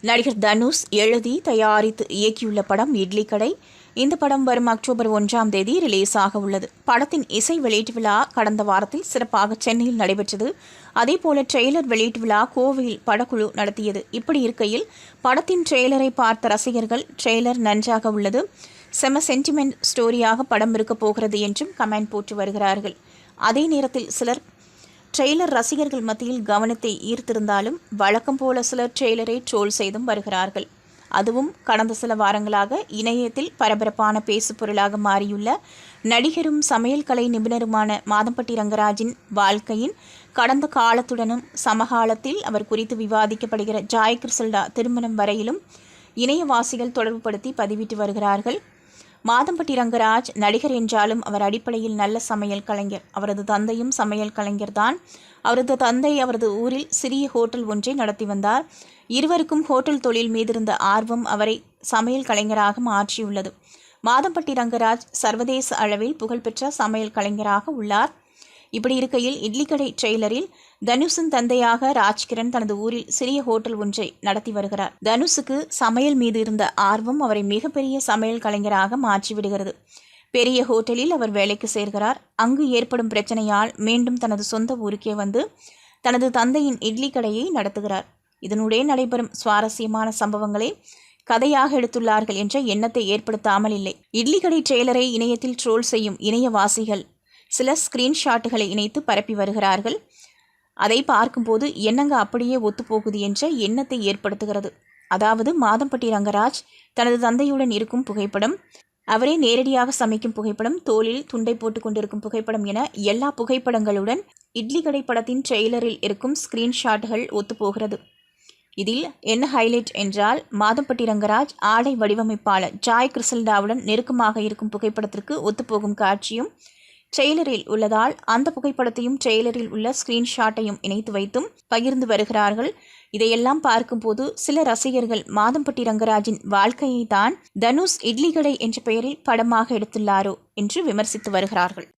நடிகர் தனுஷ் எழுதி தயாரித்து இயக்கியுள்ள படம் இட்லி கடை. இந்த படம் வரும் அக்டோபர் ஒன்றாம் தேதி ரிலீஸ் ஆக உள்ளது. படத்தின் இசை வெளியீட்டு விழா கடந்த வாரத்தில் சிறப்பாக சென்னையில் நடைபெற்றது. அதேபோல ட்ரெய்லர் வெளியீட்டு விழா கோவையில் படக்குழு நடத்தியது. இப்படி இருக்கையில் படத்தின் ட்ரெய்லரை பார்த்த ரசிகர்கள் ட்ரெய்லர் நன்றாக உள்ளது. செம சென்டிமெண்ட் ஸ்டோரியாக படம் இருக்கப் போகிறது என்றும் கமெண்ட் போட்டு வருகிறார்கள். அதே நேரத்தில் சிலர் ட்ரெய்லர் ரசிகர்கள் மத்தியில் கவனத்தை ஈர்த்திருந்தாலும் வழக்கம் போல சிலர் ட்ரெய்லரை ட்ரோல் செய்தும் வருகிறார்கள். அதுவும் கடந்த சில வாரங்களாக இணையத்தில் பரபரப்பான பேசு பொருளாக மாறியுள்ள நடிகரும் சமையல் கலை நிபுணருமான மாதம்பட்டி ரங்கராஜின் வாழ்க்கையின் கடந்த காலத்துடனும் சமகாலத்தில் அவர் குறித்து விவாதிக்கப்படுகிற ஜாய் கிறிசல்டா திருமணம் வரையிலும் இணையவாசிகள் தொடர்புபடுத்தி பதிவிட்டு வருகிறார்கள். மாதம்பட்டி ரங்கராஜ் நடிகர் என்றாலும் அவர் அடிப்படையில் நல்ல சமையல் கலைஞர். அவரது தந்தையும் சமையல் கலைஞர் தான். அவரது தந்தை அவரது ஊரில் சிறிய ஹோட்டல் ஒன்றை நடத்தி வந்தார். இருவருக்கும் ஹோட்டல் தொழில் மீதிருந்த ஆர்வம் அவரை சமையல் கலைஞராக மாற்றியுள்ளது. மாதம்பட்டி ரங்கராஜ் சர்வதேச அளவில் புகழ்பெற்ற சமையல் கலைஞராக உள்ளார். இப்படி இருக்கையில் இட்லிக்கடை ட்ரெய்லரில் தனுஷின் தந்தையாக ராஜ்கிரண் தனது ஊரில் சிறிய ஹோட்டல் ஒன்றை நடத்தி வருகிறார். தனுஷுக்கு சமையல் மீது இருந்த ஆர்வம் அவரை மிகப்பெரிய சமையல் கலைஞராக மாற்றிவிடுகிறது. பெரிய ஹோட்டலில் அவர் வேலைக்கு சேர்கிறார். அங்கு ஏற்படும் பிரச்சனையால் மீண்டும் தனது சொந்த ஊருக்கே வந்து தனது தந்தையின் இட்லி கடையை நடத்துகிறார். இதனுடைய நடைபெறும் சுவாரஸ்யமான சம்பவங்களை கதையாக எடுத்துள்ளார்கள் என்ற எண்ணத்தை ஏற்படுத்தாமல் இல்லை இட்லி கடை ட்ரெய்லரை இணையத்தில் ட்ரோல் செய்யும் இணையவாசிகள் சில ஸ்கிரீன்ஷாட்டுகளை இணைத்து பரப்பி வருகிறார்கள். அதை பார்க்கும்போது என்னங்க அப்படியே ஒத்துப்போகுது என்ற எண்ணத்தை ஏற்படுத்துகிறது. அதாவது மாதம்பட்டி ரங்கராஜ் தனது தந்தையுடன் இருக்கும் புகைப்படம் அவரே நேரடியாக சமைக்கும் புகைப்படம் தோளில் துண்டை போட்டு கொண்டிருக்கும் புகைப்படம் என எல்லா புகைப்படங்களுடன் இட்லி கடை படத்தின் ட்ரெய்லரில் இருக்கும் ஸ்கிரீன்ஷாட்டுகள் ஒத்துப்போகிறது. இதில் என்ன ஹைலைட் என்றால் மாதம்பட்டி ரங்கராஜ் ஆடை வடிவமைப்பாளர் ஜாய் கிறிசல்டாவுடன் நெருக்கமாக இருக்கும் புகைப்படத்திற்கு ஒத்துப்போகும் காட்சியும் ட்ரெய்லரில் உள்ளதால் அந்த புகைப்படத்தையும் ட்ரெய்லரில் உள்ள ஸ்கிரீன்ஷாட்டையும் இணைத்து வைத்தும் பகிர்ந்து வருகிறார்கள். இதையெல்லாம் பார்க்கும்போது சில ரசிகர்கள் மாதம்பட்டி ரங்கராஜின் வாழ்க்கையை தான் தனுஷ் இட்லி கடை என்ற பெயரில் படமாக எடுத்துள்ளாரோ என்று விமர்சித்து வருகிறார்கள்.